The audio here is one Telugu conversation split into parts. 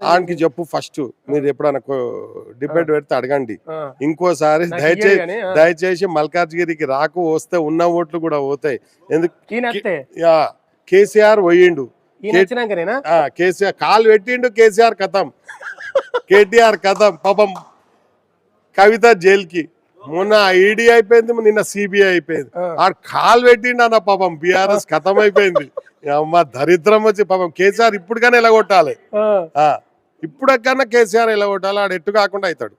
ఆయనకి చెప్పు ఫస్ట్ మీరు ఎప్పుడైనా డిబేట్ పెడితే అడగండి. ఇంకోసారి దయచేసి. దయచేసి మల్కాజ్గిరికి రాకు వస్తే ఉన్న ఓట్లు కూడా పోతాయి. ఎందుకు కేసీఆర్ పోయిండు. కేసీఆర్ కాలు పెట్టిండు కేసీఆర్ కథం. కేటీఆర్ కథం పాపం కవిత జైలుకి. మొన్న ఈడీ అయిపోయింది నిన్న సిబిఐ అయిపోయింది. ఆ. ఆడు కాలు పెట్టిండు అన్న పాపం బీఆర్ఎస్ కథం అయిపోయింది. అమ్మ దరిద్రం వచ్చి పాపం కేసీఆర్ ఇప్పుడు కానీ ఎలగొట్టాలి ఇప్పుడక్కన్నా కేసీఆర్ ఎలగొట్టాలి ఆడు ఎట్టు కాకుండా అవుతాడు.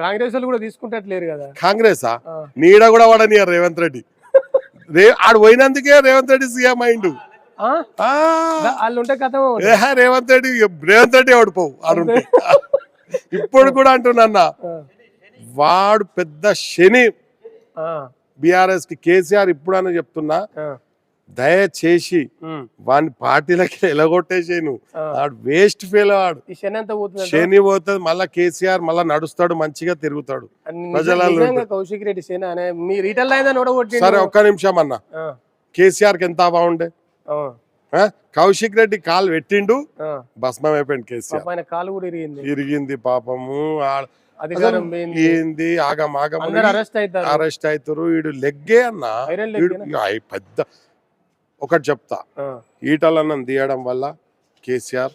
కాంగ్రెస్ వాళ్ళు కూడా తీసుకుంటట్లేరు కదా. కాంగ్రెసా? నీడ కూడా వాడనియరు రేవంత్ రెడ్డి. రే ఆడు పోయినందుకే రేవంత్ రెడ్డి సీఎం అయిండు. రేవంత్ రెడ్డి రేవంత్ రెడ్డి ఓడిపోవు ఆడుంటే ఇప్పుడు కూడా అంటున్నా వాడు పెద్ద శని. బీఆర్ఎస్కి కేసీఆర్ ఇప్పుడని చెప్తున్నా. దయచేసి వాని పార్టీలకి ఎలగొట్టేసి నువ్వు. వాడు వేస్ట్ ఫెయిల్ వాడు ఈ శని పోతుంది శని పోతుంది మళ్ళా కేసీఆర్ మళ్ళా నడుస్తాడు మంచిగా తిరుగుతాడు. కౌశిక్ రెడ్డి సరే ఒక్క నిమిషం అన్న. కేసీఆర్కి ఎంత బాగుండే? కౌశిక్ రెడ్డి కాలు పెట్టిండు భస్మం అయిపోయింది కేసీఆర్. కాలు కూడా ఇరిగింది. ఇరిగింది పాపము ఏంది? ఆగం ఆగం. అరెస్ట్ అవుతారు. వీడు లెగ్గే అన్న. పెద్ద ఒకటి చెప్తా. ఈటలన్నం తీయడం వల్ల కేసీఆర్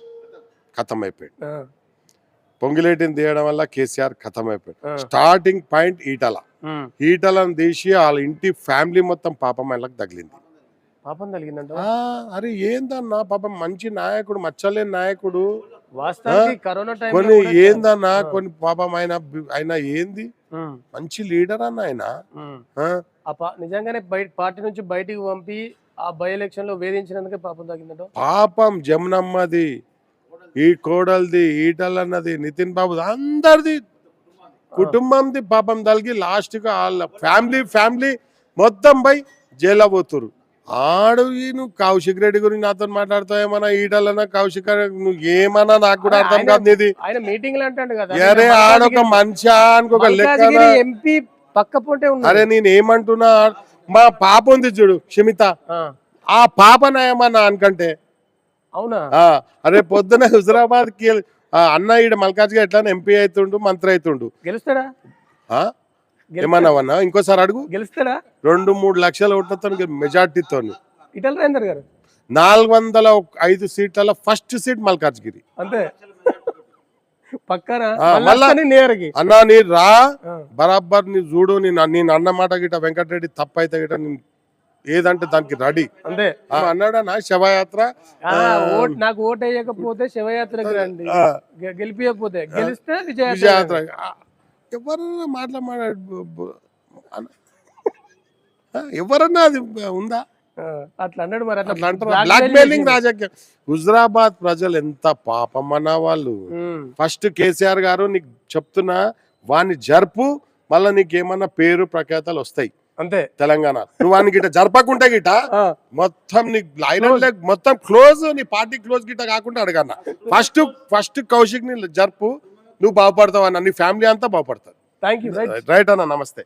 ఖతం అయిపోయాడు పొంగిలేటిని తీయడం వల్ల కేసీఆర్ ఖతం అయిపోయాడు స్టార్టింగ్ పాయింట్ ఈటల. ఈటలను తీసి వాళ్ళ ఇంటి ఫ్యామిలీ మొత్తం పాపం వాళ్ళకి తగిలింది. పాపం ఆ, అరే ఏందన్నా పాపం మంచి నాయకుడు మచ్చలేని నాయకుడు. వాస్తవానికి కరోనా టైం కొన్ని ఏందన్నా కొన్ని పాపం ఆయన ఆయన ఏంది? మంచి లీడర్ అన్న ఆయన? నిజంగానే బయట పార్టీ నుంచి బయటికి పంపి ఆ బై ఎలక్షన్లో వేధించినందుకే పాపం తగ్గిందంట. పాపం జమునమ్మది ఈ కోడల్ది ఈటలన్నది నితిన్ బాబు అందరిది కుటుంబంది పాపం తలిగి లాస్ట్గా వాళ్ళ ఫ్యామిలీ ఫ్యామిలీ మొత్తం పోయి జైల్లో పోతురు ఆడు నువ్వు కౌశిక్ రెడ్డి గురించి నాతో మాట్లాడుతావు ఏమన్నా? ఈటలన్నా కౌశిక్ నువ్వు ఏమన్నా నాకు కూడా అర్థం కాదు ఆయన మీటింగ్ అరే ఆడొక మనిషి అనుకోక లెక్క ఎంపీ పక్క పోటే అరే నేను ఏమంటున్నా? మా పాప ఉంది చూడు క్షమిత. ఆ, పాప ఏమన్నా అనుకంటే. అవునా? అరే పొద్దున హుజరాబాద్కి అన్న ఈడ మల్కాజ్గా ఎట్లా ఎంపీ అవుతుండు మంత్రి అవుతుండు గెలుస్తాడా? ఏమన్నావన్నా? ఇంకోసారి అడుగు. గెలుస్తాడా? రెండు మూడు లక్షల ఓట్లతో మెజార్టీతో ఇటల్ రాజేందర్ గారు? నాలుగు వందల ఐదు సీట్లలో ఫస్ట్ సీట్ మల్కాజ్గిరి అంతే. పక్కన అన్నా నీ రా బరాబర్ నీ చూడు నేను నేను అన్న మాట గిట వెంకటరెడ్డి తప్పైతే గిట నేను ఏదంటే దానికి రెడీ. అంతే. అన్నాడా శవయాత్ర? ఆ, ఓట్ నాకు ఓట్ వేయకపోతే శివయాత్రకు రండి. గెలిపియకపోతే. గెలిస్తే విజయయాత్ర ఎవరన్నా మాట్లాడు ఎవరన్నా అది ఉందా? అట్లా అన్నాడు మరి. అట్లా అట్లా అంటారు blackmail బ్లాక్ మెయిలింగ్ చేసిండు. రాజకీయం హుజరాబాద్ ప్రజలు ఎంత పాపం అన్న వాళ్ళు ఫస్ట్ కేసీఆర్ గారు నీకు చెప్తున్నా వాని జరుపు మళ్ళీ నీకు ఏమన్నా పేరు ప్రఖ్యాతలు వస్తాయి. అంతే. తెలంగాణ. నువ్వు వానికి గిట్ట జరపకుంటే గిట మొత్తం నీ లెగ్ మొత్తం క్లోజ్ నీ పార్టీ క్లోజ్ గిట్ట కాకుండా అడగన్న. ఫస్ట్ ఫస్ట్ కౌశిక్ని జరుపు నువ్వు బాగుపడతావు అన్న నీ ఫ్యామిలీ అంతా బాగుపడతారు. థ్యాంక్ యూ రైట్ అన్న నమస్తే.